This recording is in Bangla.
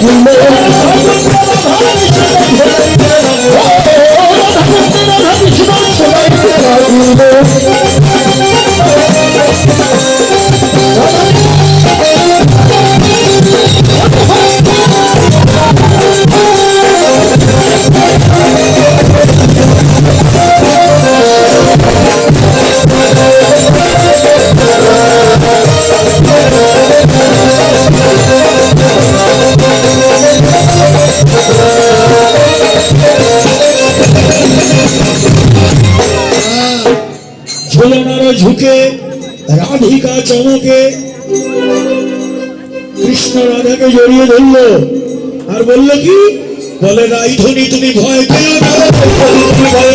we make ঝোলানারা ঝুঁকে, রাধিকা চমকে। কৃষ্ণ রাধাকে জড়িয়ে ধরল। আর বলল কি? বলে রাইধনি তুমি ভয় পেও না। ভয়